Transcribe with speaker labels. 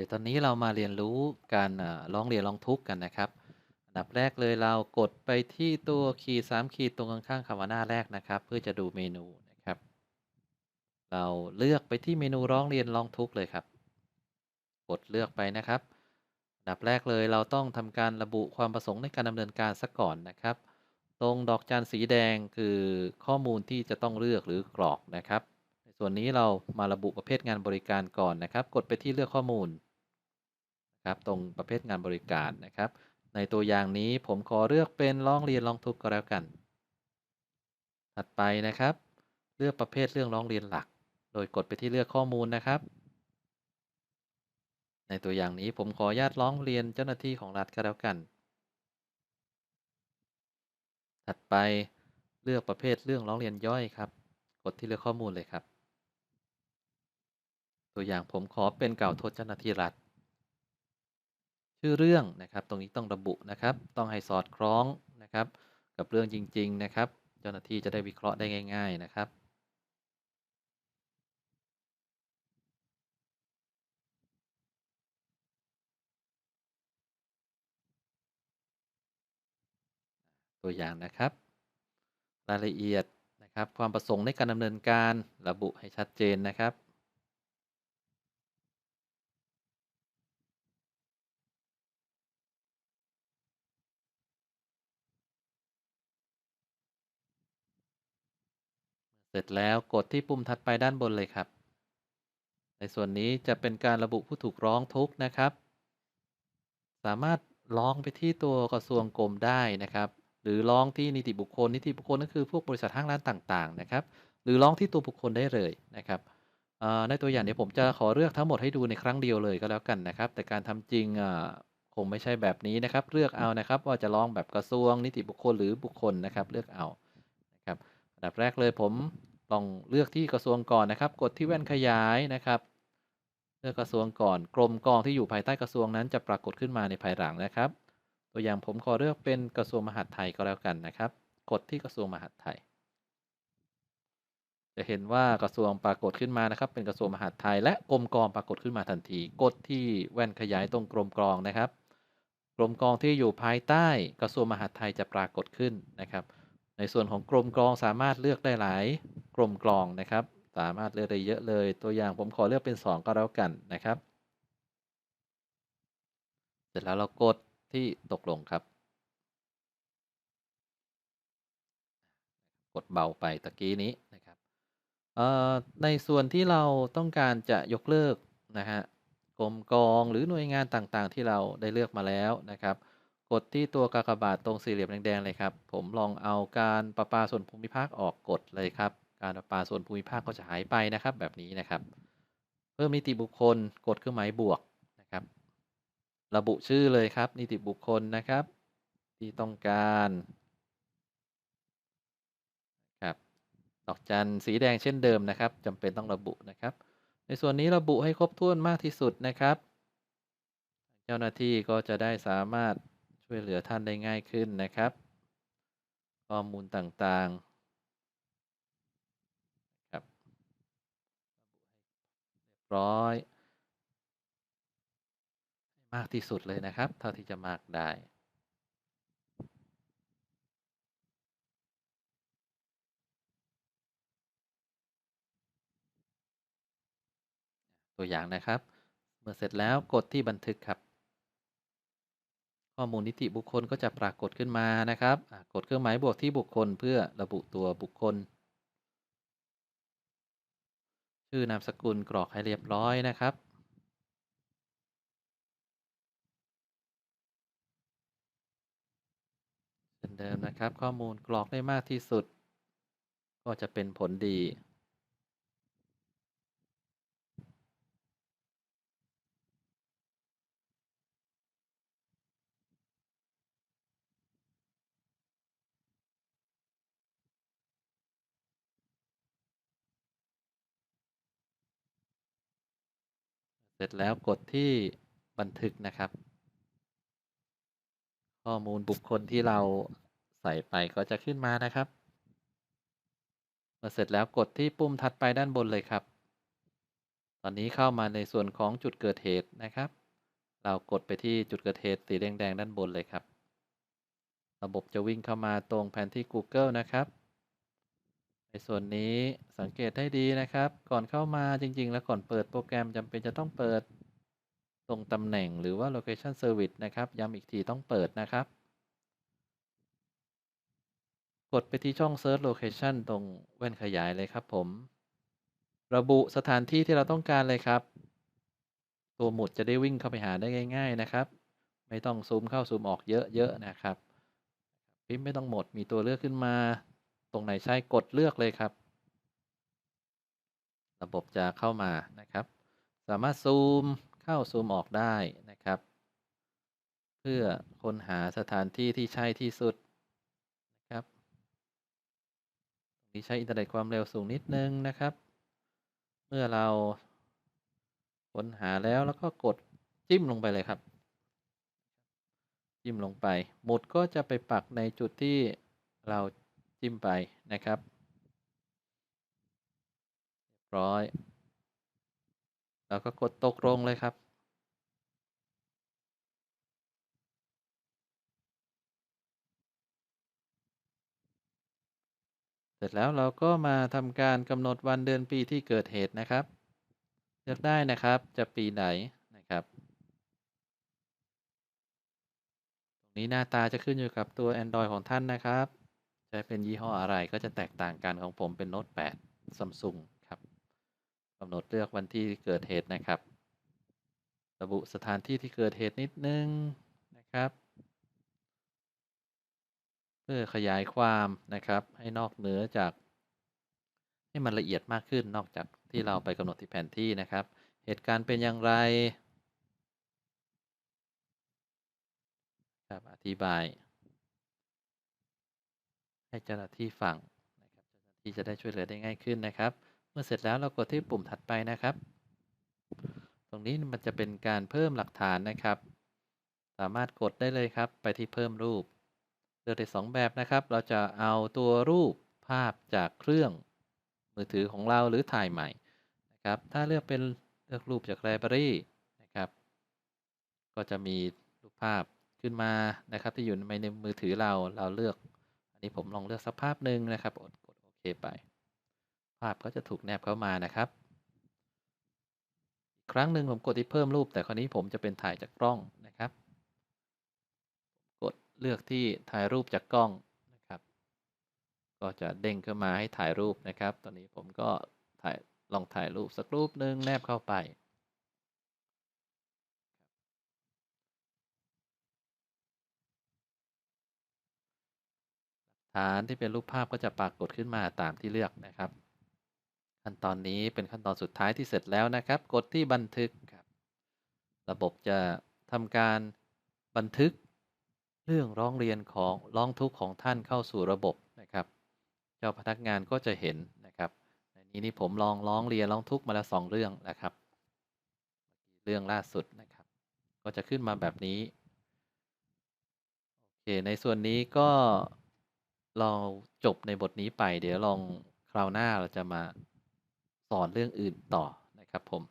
Speaker 1: ดี๋ยวตอนนี้เรามาเรียนรู้การร้องเรียนร้องทุกข์กันนะครับ อันดับแรกเลยเรากดไปที่ตัวขีดสามขีดตรงข้างๆคำว่าหน้าแรกนะครับ เพื่อจะดูเมนูนะครับ เราเลือกไปที่เมนูร้องเรียนร้องทุกข์เลยครับ กดเลือกไปนะครับอันดับแรกเลยเราต้องทำการระบุความประสงค์ในการดำเนินการซะก่อนนะครับ ตรงดอกจันสีแดงคือข้อมูลที่จะต้องเลือกหรือกรอกนะครับ ในส่วนนี้เรามาระบุประเภทงานบริการก่อนนะครับ กดไปที่เลือกข้อมูล นะครับ ตรงประเภทงานบริการนะครับ ในตัวอย่างนี้ผมขอเลือกเป็นร้องเรียนร้องทุกข์ก็แล้วกัน ถัดไปนะครับ เลือกประเภทเรื่องร้องเรียนหลัก โดยกดไปที่เลือกข้อมูลนะครับ ในตัวอย่างนี้ผมขออนุญาตร้องเรียนเจ้าหน้าที่ของรัฐก็แล้วกัน ถัดไปเลือกประเภทเรื่องร้องเรียนย่อยครับ กดที่เลือกข้อมูลเลยครับ ตัวอย่างผมขอเป็นกล่าวโทษเจ้าหน้าที่รัฐ ชื่อเรื่องนะครับ ตรงนี้ต้องระบุนะครับ ต้องให้สอดคล้องนะครับ กับเรื่องจริง ๆ นะครับ เจ้าหน้าที่จะได้วิเคราะห์ได้ง่าย ๆ นะครับตัวอย่างนะครับ รายละเอียดนะครับ ความประสงค์ในการดำเนินการระบุให้ชัดเจนนะครับ เสร็จแล้วกดที่ปุ่มถัดไปด้านบนเลยครับ ในส่วนนี้จะเป็นการระบุผู้ถูกร้องทุกข์นะครับ สามารถร้องไปที่ตัวกระทรวงกรมได้นะครับ หรือร้องที่นิติบุคคล นิติบุคคลก็คือพวกบริษัทห้างร้านต่างๆนะครับ หรือร้องที่ตัวบุคคลได้เลยนะครับในตัวอย่างเนี้ผมจะขอเลือกทั้งหมดให้ดูในครั้งเดียวเลยก็แล้วกันนะครับ แต่การทำจริงคงไม่ใช่แบบนี้นะครับ เลือกเอานะครับ ว่าจะร้องแบบกระทรวงนิติบุคคลหรือบุคคลนะครับ เลือกเอานะครับอันดับแรกเลยผม ลองเลือกที่กระทรวงก่อนนะครับ กดที่แว่นขยายนะครับเลือกกระทรวงก่อน กรมกองที่อยู่ภายใต้กระทรวงนั้นจะปรากฏขึ้นมาในภายหลังนะครับ ตัวอย่างผมขอเลือกเป็นกระทรวงมหาดไทยก็แล้วกันนะครับ กดที่กระทรวงมหาดไทย จะเห็นว่ากระทรวงปรากฏขึ้นมานะครับ เป็นกระทรวงมหาดไทย และกรมกองปรากฏขึ้นมาทันที กดที่แว่นขยายตรงกรมกองนะครับ กรมกองที่อยู่ภายใต้กระทรวงมหาดไทยจะปรากฏขึ้นนะครับ ในส่วนของกรมกรองสามารถเลือกได้หลายกรมกรองนะครับ สามารถเลือกได้เยอะเลย ตัวอย่างผมขอเลือกเป็น 2 ก็แล้วกันนะครับ เสร็จแล้วเรากดที่ตกลงครับ กดเบาไปตะกี้นี้นะครับในส่วนที่เราต้องการจะยกเลิกนะฮะกรมกองหรือหน่วยงานต่างๆ ที่เราได้เลือกมาแล้วนะครับ กดที่ตัวกากบาทตรงสี่เหลี่ยมแดงๆเลยครับ ผมลองเอาการประปาส่วนภูมิภาคออกกดเลยครับ การประปาส่วนภูมิภาคก็จะหายไปนะครับ แบบนี้นะครับ เพิ่มนิติบุคคลกดเครื่องหมายบวกนะครับ ระบุชื่อเลยครับ นิติบุคคลนะครับ ที่ต้องการครับดอกจันสีแดงเช่นเดิมนะครับจำเป็นต้องระบุนะครับ ในส่วนนี้ระบุให้ครบถ้วนมากที่สุดนะครับ เจ้าหน้าที่ก็จะได้สามารถ ช่วยเหลือท่านได้ง่ายขึ้นนะครับ ข้อมูลต่างๆครับเรียบร้อย มากที่สุดเลยนะครับ เท่าที่จะมากได้ตัวอย่างนะครับ เมื่อเสร็จแล้วกดที่บันทึกครับ ข้อมูลนิติบุคคลก็จะปรากฏขึ้นมานะครับกดเครื่องหมายบวกที่บุคคลเพื่อระบุตัวบุคคล ชื่อนามสกุลกรอกให้เรียบร้อยนะครับเช่นเดิมนะครับ ข้อมูลกรอกได้มากที่สุด ก็จะเป็นผลดี เสร็จแล้วกดที่บันทึกนะครับ ข้อมูลบุคคลที่เราใส่ไปก็จะขึ้นมานะครับเมื่อเสร็จแล้วกดที่ปุ่มถัดไปด้านบนเลยครับ ตอนนี้เข้ามาในส่วนของจุดเกิดเหตุนะครับ เรากดไปที่จุดเกิดเหตุสีแดงๆด้านบนเลยครับ ระบบจะวิ่งเข้ามาตรงแผนที่ Google นะครับ ในส่วนนี้สังเกตให้ดีนะครับ ก่อนเข้ามาจริง ๆ แล้วก่อนเปิดโปรแกรมจำเป็นจะต้องเปิดตรงตำแหน่งหรือว่า location service นะครับ ย้ำอีกทีต้องเปิดนะครับ กดไปที่ช่อง search location ตรงแว่นขยายเลยครับผม ระบุสถานที่ที่เราต้องการเลยครับ ตัวหมุดจะได้วิ่งเข้าไปหาได้ง่าย ๆนะครับ ไม่ต้องซูมเข้าซูมออกเยอะๆนะครับ พิมพ์ไม่ต้องหมดมีตัวเลือกขึ้นมา ตรงไหนใช้กดเลือกเลยครับ ระบบจะเข้ามานะครับ สามารถซูมเข้าซูมออกได้นะครับ เพื่อค้นหาสถานที่ที่ใช่ที่สุดนะครับนี้ใช้อินเทอร์เน็ตความเร็วสูงนิดนึงนะครับ เมื่อเราค้นหาแล้วแล้วก็กดจิ้มลงไปเลยครับ จิ้มลงไป หมุดก็จะไปปักในจุดที่เรา จิ้มไปนะครับเรียบร้อย แล้วก็กดตกลงเลยครับ เสร็จแล้วเราก็มาทำการกำหนดวันเดือนปีที่เกิดเหตุนะครับ เลือกได้นะครับจะปีไหนนะครับ ตรงนี้หน้าตาจะขึ้นอยู่กับตัว Android ของท่านนะครับ จะเป็นยี่ห้ออะไรก็จะแตกต่างกันของผมเป็น Note 8 Samsung ครับกำหนดเลือกวันที่เกิดเหตุนะครับ ระบุสถานที่ที่เกิดเหตุนิดนึงนะครับ เพื่อขยายความนะครับ ให้นอกเหนือจาก ให้มันละเอียดมากขึ้นนอกจากที่เราไปกำหนดที่แผนที่นะครับ เหตุการณ์เป็นอย่างไรครับอธิบาย ให้เจ้าหน้าที่ฟังนะครับเจ้าหน้าที่จะได้ช่วยเหลือได้ง่ายขึ้นนะครับ เมื่อเสร็จแล้วเรากดที่ปุ่มถัดไปนะครับ ตรงนี้มันจะเป็นการเพิ่มหลักฐานนะครับ สามารถกดได้เลยครับ ไปที่เพิ่มรูปเลือกได้สองแบบนะครับ เราจะเอาตัวรูปภาพจากเครื่องมือถือของเราหรือถ่ายใหม่นะครับ ถ้าเลือกเป็นเลือกรูปจากไลบรารีนะครับ ก็จะมีรูปภาพขึ้นมานะครับ ที่อยู่ในมือถือเราเราเลือก นนี้ผมลองเลือกสักภาพหนึ่งนะครับกดโอเคไป ภาพก็จะถูกแนบเข้ามานะครับ อีกครั้งหนึ่งผมกดที่เพิ่มรูป แต่คราวนี้ผมจะเป็นถ่ายจากกล้องนะครับ กดเลือกที่ถ่ายรูปจากกล้องนะครับ ก็จะเด้งขึ้นมาให้ถ่ายรูปนะครับ ตอนนี้ผมก็ถ่ายลองถ่ายรูปสักรูปหนึ่งแนบเข้าไป ฐานที่เป็นรูปภาพก็จะปรากฏขึ้นมาตามที่เลือกนะครับ ขั้นตอนนี้เป็นขั้นตอนสุดท้ายที่เสร็จแล้วนะครับ กดที่บันทึกครับ ระบบจะทำการบันทึกเรื่องร้องเรียนของร้องทุกข์ของท่านเข้าสู่ระบบนะครับ เจ้าพนักงานก็จะเห็นนะครับในนี้นี่ผมลองร้องเรียนร้องทุกข์มาแล้วสองเรื่องนะครับ เรื่องล่าสุดนะครับ ก็จะขึ้นมาแบบนี้โอเคในส่วนนี้ก็ เราจบในบทนี้ไป เดี๋ยวลองคราวหน้าเราจะมาสอนเรื่องอื่นต่อนะครับผม